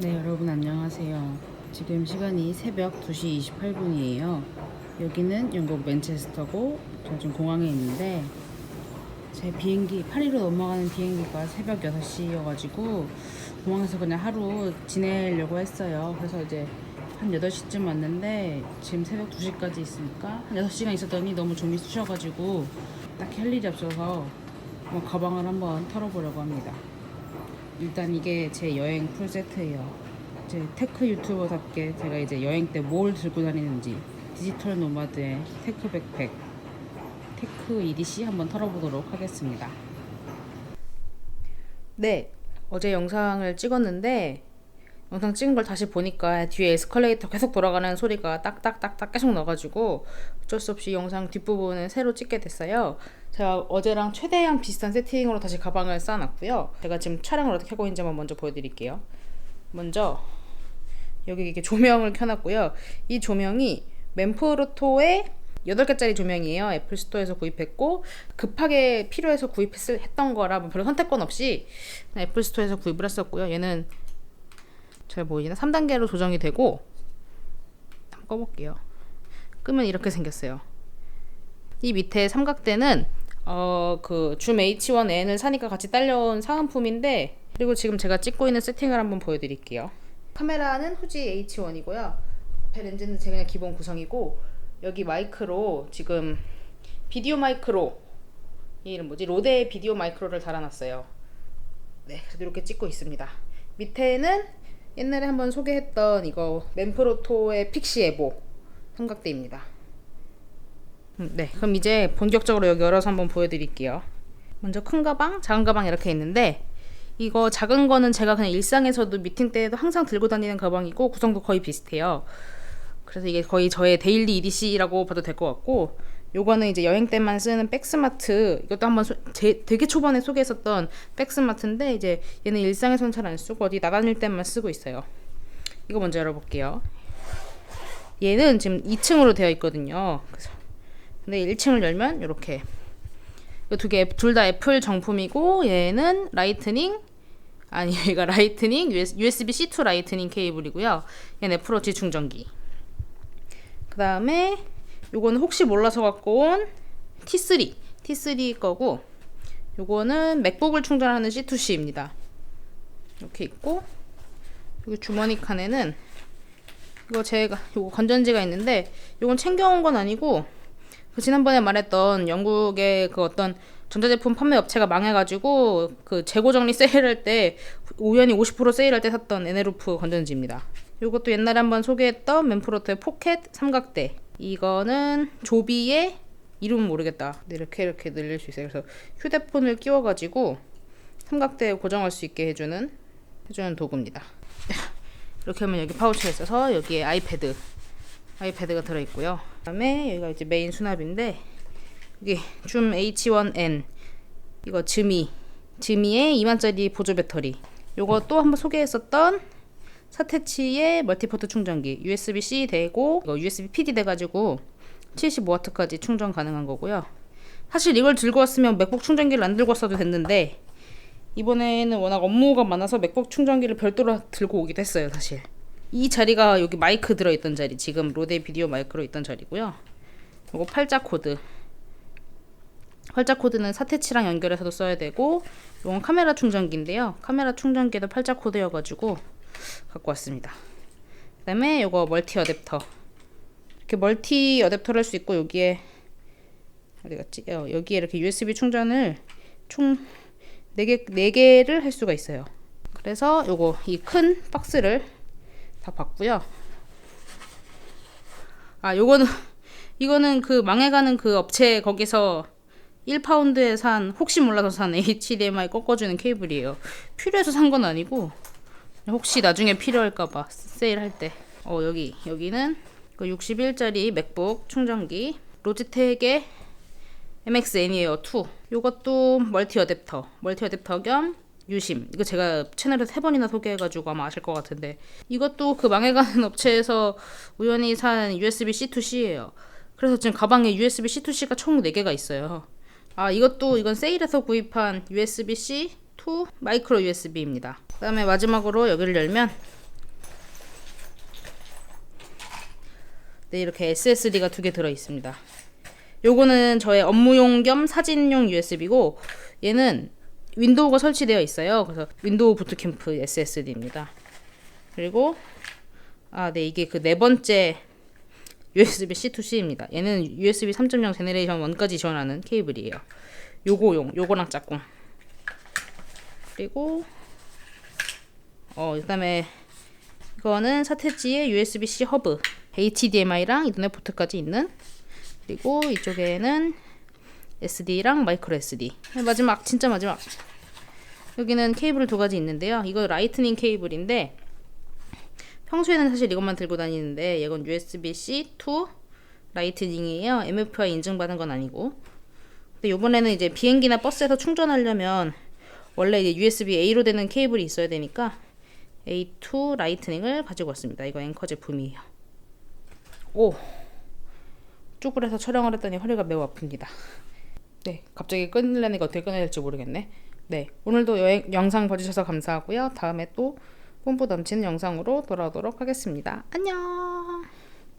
네, 여러분 안녕하세요. 지금 시간이 새벽 2시 28분이에요. 여기는 영국 맨체스터고 저 지금 공항에 있는데 제 비행기 파리로 넘어가는 비행기가 새벽 6시여가지고 공항에서 그냥 하루 지내려고 했어요. 그래서 이제 한 8시쯤 왔는데 지금 새벽 2시까지 있으니까 한 6시간 있었더니 너무 좀이 쑤셔가지고 딱히 할 일이 없어서 뭐 가방을 한번 털어보려고 합니다. 일단 이게 제 여행 풀 세트예요. 제 테크 유튜버답게 제가 이제 여행 때 뭘 들고 다니는지 디지털 노마드의 테크 백팩 테크 EDC 한번 털어보도록 하겠습니다. 네, 어제 영상을 찍었는데 영상 찍은 걸 다시 보니까 뒤에 에스컬레이터 계속 돌아가는 소리가 딱딱딱딱 계속 나가지고 어쩔 수 없이 영상 뒷부분을 새로 찍게 됐어요. 제가 어제랑 최대한 비슷한 세팅으로 다시 가방을 쌓아놨고요. 제가 지금 촬영을 어떻게 하고 있는지 한번 먼저 보여드릴게요. 먼저 여기 이렇게 조명을 켜놨고요. 이 조명이 맨프로토의 8개짜리 조명이에요. 애플 스토어에서 구입했고 급하게 필요해서 구입했던 거라 뭐 별로 선택권 없이 애플 스토어에서 구입을 했었고요. 얘는 잘 보이나? 3단계로 조정이 되고 한번 꺼볼게요. 끄면 이렇게 생겼어요. 이 밑에 삼각대는 어 그 줌 H1N을 사니까 같이 딸려온 사은품인데 그리고 지금 제가 찍고 있는 세팅을 한번 보여드릴게요. 카메라는 후지 H1이고요. 앞에 렌즈는 제 그냥 기본 구성이고 여기 마이크로 지금 비디오 마이크로 이 이름 뭐지 로데 비디오 마이크로를 달아놨어요. 네, 그래서 이렇게 찍고 있습니다. 밑에는 옛날에 한번 소개했던 이거 맨프로토의 픽시 에보 삼각대입니다. 음, 네, 그럼 이제 본격적으로 여기 열어서 한번 보여드릴게요. 먼저 큰 가방, 작은 가방 이렇게 있는데 이거 작은 거는 제가 그냥 일상에서도 미팅 때에도 항상 들고 다니는 가방이고 구성도 거의 비슷해요. 그래서 이게 거의 저의 데일리 EDC라고 봐도 될 것 같고 요거는 이제 여행 때만 쓰는 백스마트 이것도 한번 소, 제, 되게 초반에 소개했었던 백스마트인데 이제 얘는 일상에서는 잘안 쓰고 어디 나다닐 때만 쓰고 있어요. 이거 먼저 열어볼게요. 얘는 지금 2층으로 되어 있거든요. 그래서 근데 1층을 열면 이렇게 이두개둘 다 애플 정품이고 얘는 라이트닝 아니 얘가 라이트닝 USB C2 라이트닝 케이블이고요. 얘는 애플워치 충전기. 그 다음에 요거는 혹시 몰라서 갖고 온 T3 T3 거고 요거는 맥북을 충전하는 C2C입니다. 이렇게 있고 여기 주머니 칸에는 이거 제가 요거 건전지가 있는데 요건 챙겨온 건 아니고 그 지난번에 말했던 영국의 그 어떤 전자제품 판매 업체가 망해가지고 그 재고 정리 세일할 때 우연히 50% 세일할 때 샀던 에네루프 건전지입니다. 이것도 옛날에 한번 소개했던 맨프로트의 포켓 삼각대. 이거는 조비의 이름은 모르겠다. 이렇게 이렇게 늘릴 수 있어요. 그래서 휴대폰을 끼워가지고 삼각대에 고정할 수 있게 해주는 해주는 도구입니다. 이렇게 하면 여기 파우치가 있어서 여기에 아이패드 아이패드가 들어있고요. 그다음에 여기가 이제 메인 수납인데 여기 줌 H1N 이거 즈미 즈미의 2만짜리 보조 배터리 요거 또 한번 소개했었던 사테치의 멀티포트 충전기 USB-C 되고 USB PD 돼가지고 75W까지 충전 가능한 거고요. 사실 이걸 들고 왔으면 맥북 충전기를 안 들고 왔어도 됐는데 이번에는 워낙 업무가 많아서 맥북 충전기를 별도로 들고 오기도 했어요, 사실. 이 자리가 여기 마이크 들어있던 자리, 지금 로데 비디오 마이크로 있던 자리고요. 요거 팔자 코드. 팔자 코드는 사태치랑 연결해서도 써야 되고, 이건 카메라 충전기인데요. 카메라 충전기도 팔자 코드여가지고 갖고 왔습니다. 그 다음에 요거 멀티 어댑터. 이렇게 멀티 어댑터를 할 수 있고 여기에 어디 갔지? 어, 여기에 이렇게 USB 충전을 총 4개 4개를 할 수가 있어요. 그래서 요거 이 큰 박스를 다 봤고요. 아, 요거는 이거는 그 망해가는 그 업체 거기서 1파운드에 산 혹시 몰라서 산 HDMI 꺾어주는 케이블이에요. 필요해서 산 건 아니고 혹시 나중에 필요할까봐 세일할 때. 어 여기 여기는 그 61짜리 맥북 충전기 로지텍의 MX 애니에어 2. 요것도 멀티 어댑터, 멀티 어댑터 겸 유심. 이거 제가 채널에 세 번이나 소개해가지고 아마 아실 것 같은데 이것도 그 망해가는 업체에서 우연히 산 USB C2C예요. 그래서 지금 가방에 USB C2C가 총 4개가 있어요. 아 이것도 이건 세일해서 구입한 USB-C to 마이크로 USB입니다. 그 다음에 마지막으로 여기를 열면 네, 이렇게 SSD가 두 개 들어 있습니다. 요거는 저의 업무용 겸 사진용 USB고 얘는 윈도우가 설치되어 있어요. 그래서 윈도우 부트캠프 SSD입니다. 그리고 아, 네, 이게 그 네 번째 USB C2C입니다. 얘는 USB 3.0 제네레이션 1까지 지원하는 케이블이에요. 요거용, 요거랑 짝꿍. 그리고 어, 그다음에 이거는 사태지의 USB-C 허브, HDMI랑 이더넷 포트까지 있는 그리고 이쪽에는 SD랑 마이크로 SD. 마지막 진짜 마지막. 여기는 케이블 두 가지 있는데요. 이거 라이트닝 케이블인데 평소에는 사실 이것만 들고 다니는데 이건 USB-C to 라이트닝이에요. MFI 인증받은 건 아니고. 근데 이번에는 이제 비행기나 버스에서 충전하려면 원래 이제 USB A로 되는 케이블이 있어야 되니까 A2 라이트닝을 가지고 왔습니다. 이거 앵커 제품이에요. 오 쭈그려서 촬영을 했더니 허리가 매우 아픕니다. 네, 갑자기 끊으려니까 어떻게 끊어야 될지 모르겠네. 네, 오늘도 여행, 영상 봐주셔서 감사하고요. 다음에 또 뽐뿌 넘치는 영상으로 돌아오도록 하겠습니다. 안녕!